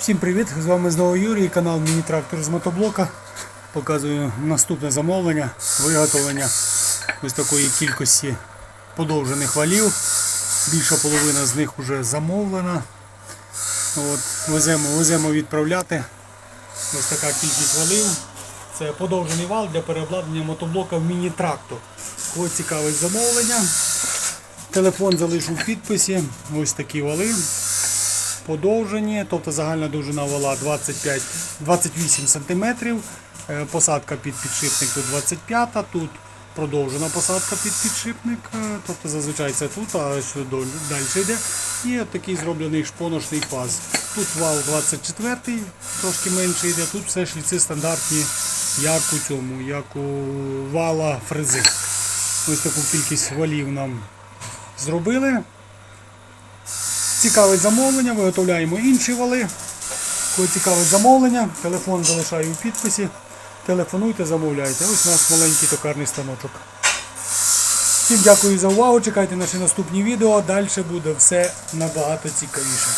Всім привіт! З вами знову Юрій, канал Міні-трактор з мотоблока. Показую наступне замовлення, виготовлення ось такої кількості подовжених валів. Більша половина з них вже замовлена. От, веземо, веземо відправляти. Ось така кількість валів. Це подовжений вал для переобладнання мотоблока в міні-трактор. Кого цікавить замовлення. Телефон залишу в підписі. Ось такі вали подовжені, тобто загальна довжина вала 25, 28 см, посадка під підшипник тут 25, тут продовжена посадка під підшипник, е, тобто зазвичай це тут, а що далі йде. І от такий зроблений шпоночний паз. Тут вал 24, трошки менше йде, тут все шліци стандартні, як у цьому, як у вала фрези. Ось таку кількість валів нам зробили. Цікавить замовлення, виготовляємо інші вали. Коли цікавить замовлення, телефон залишаю в підписі. Телефонуйте, замовляйте. Ось у нас маленький токарний станочок. Всім дякую за увагу. Чекайте наші наступні відео. Далі буде все набагато цікавіше.